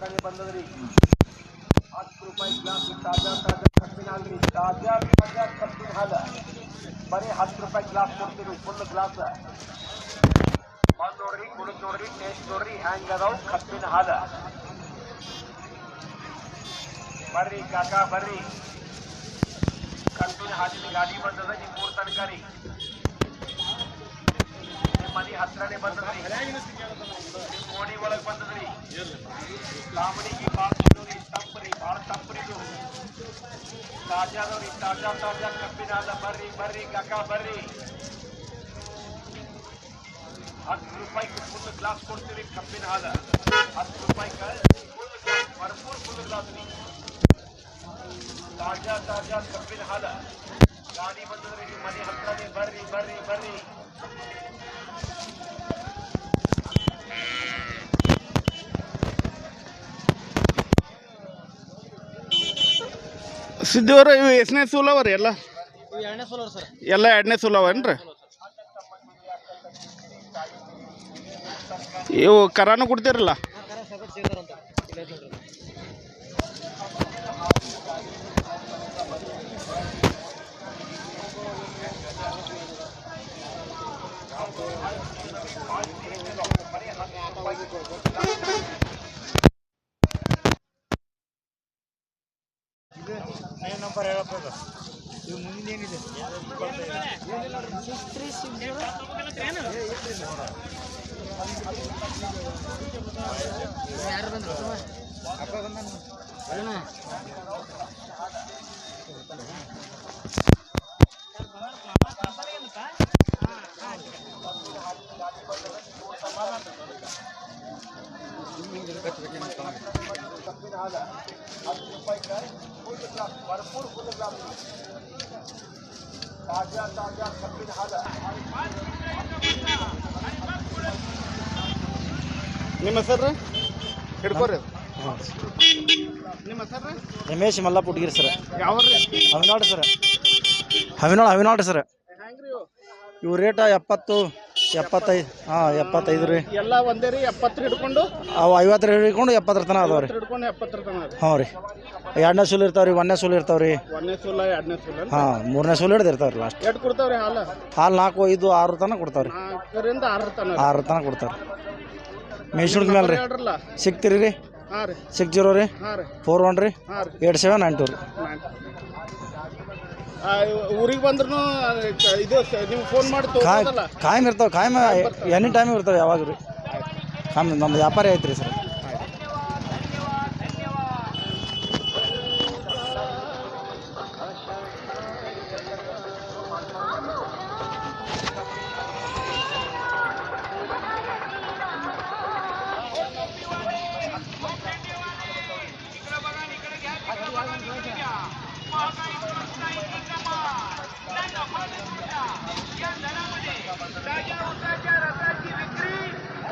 ಹತ್ರನೇ ಬಂದದ್ರಿ. ಹತ್ತು ರೂಪಾಯಿ ಗ್ಲಾಸ್ ತಾಜಾ ತಾಜಾ ಕಬ್ಬಿನ ಹಾಲ್ರಿ ತಾಜಾ ತಾಜಾ ಕಬ್ಬಿನ ಹಾಲ. ಬರೀ ಹತ್ತು ರೂಪಾಯಿ ಗ್ಲಾಸ್ ಕೊಡ್ತೀವಿ ಫುಲ್ ಗ್ಲಾಸ್ ಬಂದ್ ನೋಡ್ರಿ, ಕುಡಿದ್ ನೋಡ್ರಿ ಟೇಸ್ಟ್ ನೋಡ್ರಿ ಹ್ಯಾಂಗ್ ಅದಾವ ಕಬ್ಬಿನ ಹಾಲ. ಬರ್ರಿ ಕಾಕಾ, ಬರ್ರಿ. ಕಬ್ಬಿನ ಹಾಲಿನ ಗಾಡಿ ಬಂದದ ನಿಮ್ ಮೂರ್ ತರಕಾರಿ ನಿಮ್ ಮನಿ ಹತ್ರನೇ ಬಂದದ್ರಿ ನಿಮ್ ಓಣಿ ಒಳಗ್ ಬಂದದ್ರಿ ಕಾಮಡಿಗೆ ಬಾಳ ಚಲೋರಿ ತಪ್ಪರಿ ಬಾಳ ತಪ್ಪರಿ ಇದು ತಾಜಾದವ್ರಿ ತಾಜಾ ತಾಜಾ ಕಬ್ಬಿನ ಹಾಲ ಬರ್ರಿ ಬರ್ರಿ ಕಾಕ ಬರ್ರಿ ಹತ್ತು ರೂಪಾಯಿಗೆ ಫುಲ್ ಗ್ಲಾಸ್ ಕೊಡ್ತೀವಿ ಕಬ್ಬಿನ ಹಾಲ ಹತ್ತು ರೂಪಾಯಿಗೆ ಫುಲ್ ಗ್ಲಾಸ್ ಭರ್ಪೂರ್ ಫುಲ್ ಗ್ಲಾಸ್ ರೀ ತಾಜಾ ತಾಜಾ ಕಬ್ಬಿನ ಹಾಲ ಗಾಡಿ ಬಂದದ್ರಿ ನಿಮ್ಮ ಮನೆ ಹತ್ರನೇ ಬರ್ರಿ ಬರ್ರಿ ಬರ್ರಿ ಸಿದ್ದಿವರ ಇವು ಎಷ್ಟನೇ ಸೂಲ್ ಅವ ರೀ ಎಲ್ಲ? ಎಲ್ಲ ಎರಡನೇ ಸೂಲ್ ಅವೇನ್ರಿ ಇವು ಕರಾನು ಕೊಡ್ತೀರಲ್ಲ? ನಂಬರ್ ಹೇಳಪ್ಪ ಇದು ಮುಂದೆ ಏನಿದೆ ಯಾರು ಬಂದ್ರು? ಅಪ್ಪ ಬಂದ ರೂಪಾಯಿಗೆ ಫುಲ್ ಭರ್ಪೂರ್ ತಾಜಾ ತಾಜಾ ಕಬ್ಬಿನ ಹಾಲ. ನಿಮ್ಮ ಹೆಸರು ಹಿಡ್ಕೋರಿ. ನಿಮ್ಮ ಹೆಸರು ರಮೇಶ್ ಮಲ್ಲಪ್ಪ ಹುಡುಗಿರಿ ಸರ್. ಯಾವ್ರಿ ಹವಿನಾಡು ಸರ್. ಹವಿನಾಳ್ ಹವಿನಾಡು ಸರ್? ಇವು ರೇಟ ಎಪ್ಪತ್ತು ಎಪ್ಪತ್ತೈದು ಹಾಂ ಎಪ್ಪತ್ತೈದು ರೀ. ಎಲ್ಲ ಒಂದೇ ರೀ ಎಪ್ಪತ್ತರ ಹಿಡ್ಕೊಂಡು? ಅವು ಐವತ್ತರ ಹಿಡ್ಕೊಂಡು ಎಪ್ಪತ್ತರ ತನಕ ಅದಾವ ರೀ. ಹಿಡ್ಕೊಂಡು ಎಪ್ಪತ್ತರ ಹ್ಞೂ ರೀ. ಎರಡನೇ ಸೂಲ್ ಇರ್ತಾವ್ರಿ ರೀ ಒಂದನೇ ಸೂಲ್ ಇರ್ತಾವೆ ರೀ. ಒಂದನೇ ಸೂಲ ಎರಡನೇ ಸೂಲ ಹಾಂ ಮೂರನೇ ಸೂಲ್ ಹಿಡ್ದು ಇರ್ತಾವ ರೀ ಲಾಸ್ಟ್ ಎಷ್ಟು ಕೊಡ್ತಾವ್ರಿ ಹಾಲು? ಹಾಲು ನಾಲ್ಕು ಐದು ಆರು ತನಕ ಕೊಡ್ತಾವೆ ರೀ. ನಾಲ್ಕರಿಂದ ಆರರ ತನಕ. ಆರು ತನಕ ಕೊಡ್ತಾರೆ ಮೇಲೆ ರೀ. ಹೇಳ್ರಲ್ಲ ಸಿಗ್ತೀರಿ ರೀ? ಹಾಂ ರೀ. ಸಿಕ್ಸ್ ಜೀರೋ ರೀ? ಹಾಂ ರೀ. ಫೋರ್ ಒನ್ ರೀ? ಹಾಂ ರೀ. ಏಟ್ ಸೆವೆನ್ ನೈನ್ ಟು ರೀ. ಊರಿಗೆ ಬಂದ್ರು ಇದು ನಿಮ್ಗೆ ಫೋನ್ ಮಾಡಿ ಕಾಯ್ ಕಾಯಂ ಇರ್ತಾವೆ ಕಾಯಂ ಎನಿ ಟೈಮ್ ಇರ್ತಾವೆ ಯಾವಾಗ ರೀ ನಮ್ಮ ವ್ಯಾಪಾರಿ ಐತ್ರಿ ಸರ್.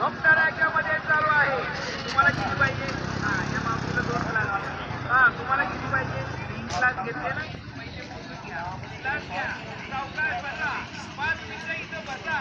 औपचाराच्या मध्ये चालू आहे. तुम्हाला किती पाहिजे? हां या बाबतीला दोन कलास हां तुम्हाला किती पाहिजे? तीन क्लास घेतले ना? पैसे घ्या. क्लास घ्या चौकात बसा. पाच मिनिटं इथं बसा.